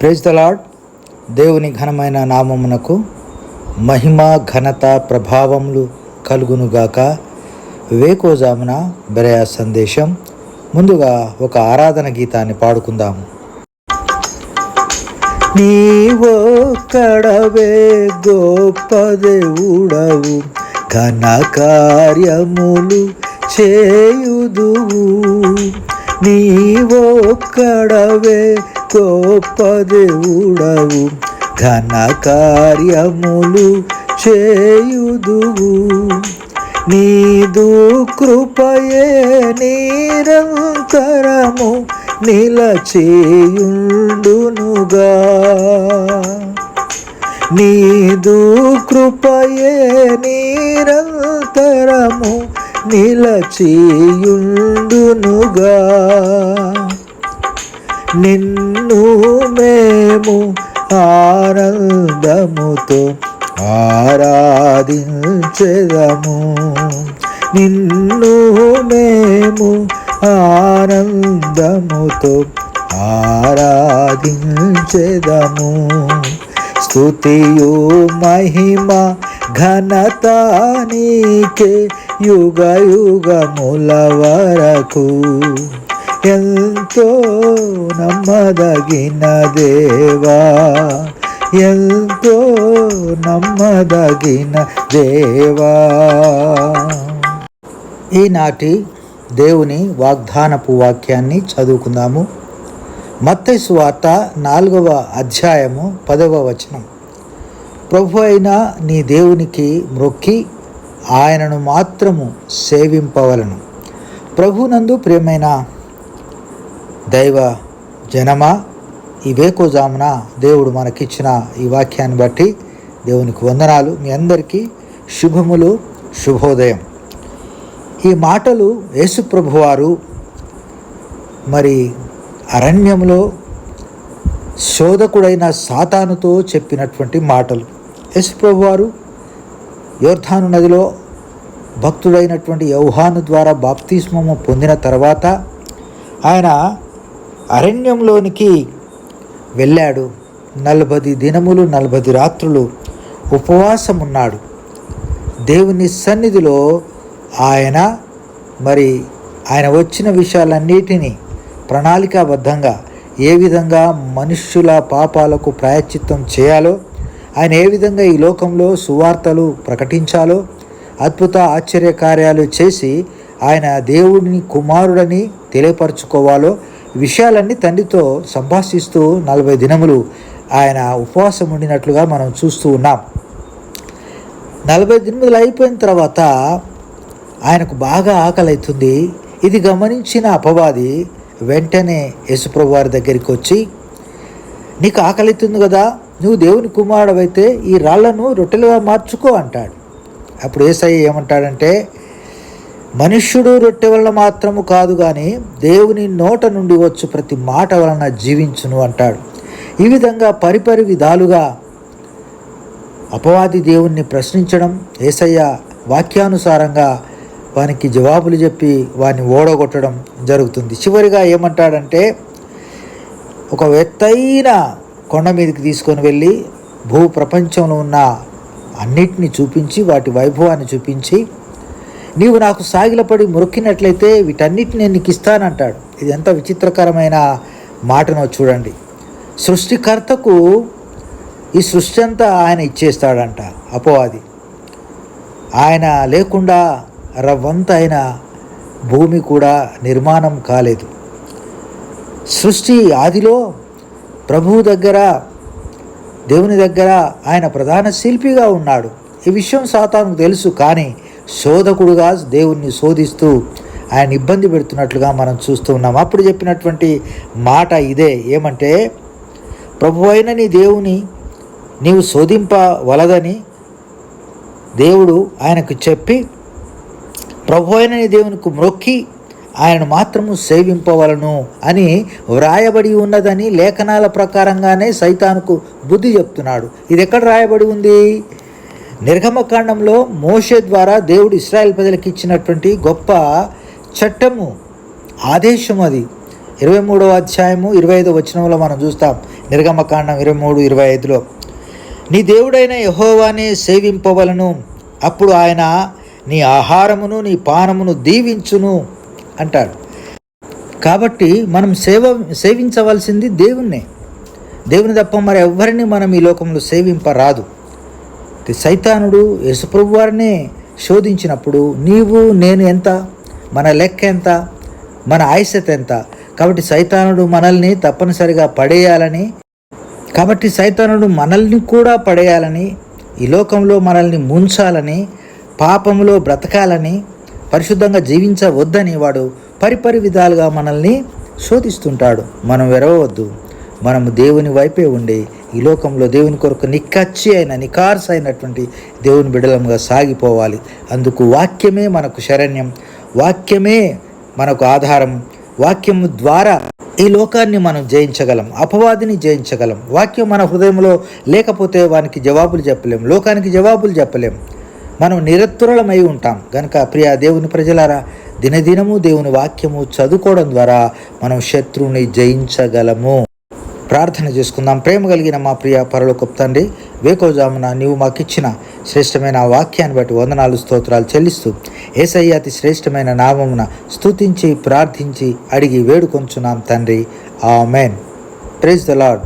Praise the దేవుని ఘనమైన నామమునకు మహిమ ఘనత ప్రభావములు కలుగునుగాక. వేకోజామున బెరయా సందేశం. ముందుగా ఒక ఆరాధన గీతాన్ని పాడుకుందాము. నీవోక్కడవే గొప్ప దేవుడవు ఘన కార్యములు చేయుదువు నీవోక్కడవే గొప్ప ఘన కార్యములు చేయుదువు. నీదు కృపయే నిరంతరము నిలచేయుండునుగా. నీదు కృపయే నిరంతరము నిలచేయుండునుగా. నిన్ను మేము ఆనందముతో ఆరాధించెదము. నిన్ను మేము ఆనందముతో ఆరాధించెదము. స్థుతియు మహిమ ఘనత నీకే యుగ యుగముల వరకు ఎంతో నమ్మదగిన దేవా ఎంతో నమ్మదగిన దేవా. ఈనాటి దేవుని వాగ్దానపు వాక్యాన్ని చదువుకుందాము. మత్తైసు వార్త నాలుగవ అధ్యాయము పదవ వచనం. ప్రభు అయిన నీ దేవునికి మ్రొక్కి ఆయనను మాత్రము సేవింపవలను. ప్రభునందు ప్రియమైన దైవ జనమా? ఈ వేకోజామున దేవుడు మనకిచ్చిన ఈ వాక్యాన్ని బట్టి దేవునికి వందనాలు. మీ అందరికీ శుభములు శుభోదయం. ఈ మాటలు యేసుప్రభువారు మరి అరణ్యంలో శోధకుడైన సాతానుతో చెప్పినటువంటి మాటలు. యేసుప్రభువారు యోర్ధాను నదిలో భక్తుడైనటువంటి యౌహాను ద్వారా బాప్తిస్మము పొందిన తర్వాత ఆయన అరణ్యంలోనికి వెళ్ళాడు. నలభై దినములు నలభై రాత్రులు ఉపవాసం ఉన్నాడు దేవుని సన్నిధిలో ఆయన మరి ఆయన వచ్చిన విషయాలన్నిటినీ ప్రణాళికాబద్ధంగా ఏ విధంగా మనుష్యుల పాపాలకు ప్రాయశ్చిత్తం చేయాలో ఆయన ఏ విధంగా ఈ లోకంలో సువార్తలు ప్రకటించాలో అద్భుత ఆశ్చర్య కార్యాలు చేసి ఆయన దేవుడిని కుమారుడని తెలియపరచుకోవాలో విషయాలన్నీ తండ్రితో సంభాషిస్తూ నలభై దినములు ఆయన ఉపవాసం ఉండినట్లుగా మనం చూస్తూ ఉన్నాం. నలభై దినములు అయిపోయిన తర్వాత ఆయనకు బాగా ఆకలి అవుతుంది ఇది గమనించిన అపవాది వెంటనే యేసుప్రభు వారి దగ్గరికి వచ్చి నీకు ఆకలి అవుతుంది కదా? నువ్వు దేవుని కుమారుడవైతే ఈ రాళ్ళను రొట్టెలుగా మార్చుకో అంటాడు. అప్పుడు ఏసయ్య ఏమంటాడంటే మనుష్యుడు రొట్టె వలన మాత్రము కాదు కానీ దేవుని నోట నుండి వచ్చు ప్రతి మాట వలన జీవించును అంటాడు. ఈ విధంగా పరిపరి విధాలుగా అపవాది దేవుణ్ణి ప్రశ్నించడం ఏసయ్య వాక్యానుసారంగా వానికి జవాబులు చెప్పి వాని ఓడగొట్టడం జరుగుతుంది. చివరిగా ఏమంటాడంటే ఒక ఎత్తైన కొండ మీదకి తీసుకొని వెళ్ళి భూ ప్రపంచంలో ఉన్న అన్నిటిని చూపించి వాటి వైభవాన్ని చూపించి నీవు నాకు సాగిలపడి మొక్కినట్లయితే వీటన్నిటిని నేను నీకు ఇస్తానంటాడు. ఇది ఎంత విచిత్రకరమైన మాటనో చూడండి. సృష్టికర్తకు ఈ సృష్టి అంతా ఆయన ఇచ్చేస్తాడంట అపోవాది. ఆయన లేకుండా రవ్వంత అయిన భూమి కూడా నిర్మాణం కాలేదు. సృష్టి ఆదిలో ప్రభువు దగ్గర దేవుని దగ్గర ఆయన ప్రధాన శిల్పిగా ఉన్నాడు. ఈ విషయం సాతానుకు తెలుసు కానీ శోధకుడుగా దేవుణ్ణి శోధిస్తూ ఆయన ఇబ్బంది పెడుతున్నట్లుగా మనం చూస్తూ ఉన్నాం. అప్పుడు చెప్పినటువంటి మాట ఇదే. ఏమంటే ప్రభు అయిన నీ దేవుని నీవు శోధింపవలదని దేవుడు ఆయనకు చెప్పి ప్రభు అయిన నీ దేవునికి మ్రొక్కి ఆయనను మాత్రము సేవింపవలను అని వ్రాయబడి ఉన్నదని లేఖనాల ప్రకారంగానే సైతానుకు బుద్ధి చెప్తున్నాడు. ఇది ఎక్కడ రాయబడి ఉంది? నిర్గమకాండంలో మోషే ద్వారా దేవుడు ఇస్రాయల్ ప్రజలకు ఇచ్చినటువంటి గొప్ప చట్టము ఆదేశం అది. ఇరవై మూడవ అధ్యాయము ఇరవై ఐదవ వచనంలో మనం చూస్తాం. నిర్గమకాండం ఇరవై మూడు ఇరవై ఐదులో. నీ దేవుడైన యహోవానే సేవింపవలను. అప్పుడు ఆయన నీ ఆహారమును నీ పానమును దీవించును అంటాడు. కాబట్టి మనం సేవ సేవించవలసింది దేవుణ్ణే. దేవుని తప్ప మరి ఎవరిని మనం ఈ లోకంలో సేవింపరాదు. సైతానుడు యశుప్రభు వారిని శోధించినప్పుడు నీవు నేను ఎంత? మన లెక్క ఎంత? మన ఆయుష్యత ఎంత? కాబట్టి సైతానుడు మనల్ని తప్పనిసరిగా పడేయాలని కాబట్టి సైతానుడు మనల్ని కూడా పడేయాలని ఈ లోకంలో మనల్ని ముంచాలని పాపంలో బ్రతకాలని పరిశుద్ధంగా జీవించవద్దని వాడు పరిపరి విధాలుగా మనల్ని శోధిస్తుంటాడు. మనం వెరవద్దు మనము దేవుని వైపే ఉండి ఈ లోకంలో దేవుని కొరకు నిక్కచ్చి అయిన నికార్స్ అయినటువంటి దేవుని బిడలంగా సాగిపోవాలి. అందుకు వాక్యమే మనకు శరణ్యం. వాక్యమే మనకు ఆధారం. వాక్యం ద్వారా ఈ లోకాన్ని మనం జయించగలం. అపవాదిని జయించగలం. వాక్యం మన హృదయంలో లేకపోతే వానికి జవాబులు చెప్పలేం. లోకానికి జవాబులు చెప్పలేం. మనం నిరత్తురలమై ఉంటాం. కనుక ప్రియ దేవుని ప్రజలారా దినదినము దేవుని వాక్యము చదువుకోవడం ద్వారా మనం శత్రువుని జయించగలము. ప్రార్థన చేసుకుందాం. ప్రేమ కలిగిన మా ప్రియ పరలోకపు తండ్రి వేకోజామున నీవు మాకిచ్చిన శ్రేష్టమైన వాక్యాన్ని బట్టి వందనాలు స్తోత్రాలు చెల్లిస్తూ ఏసయ్య అతి శ్రేష్టమైన నామమున స్తుతించి ప్రార్థించి అడిగి వేడుకొంచున్నాం తండ్రి. ఆ మెన్ ప్రైజ్ ద లాడ్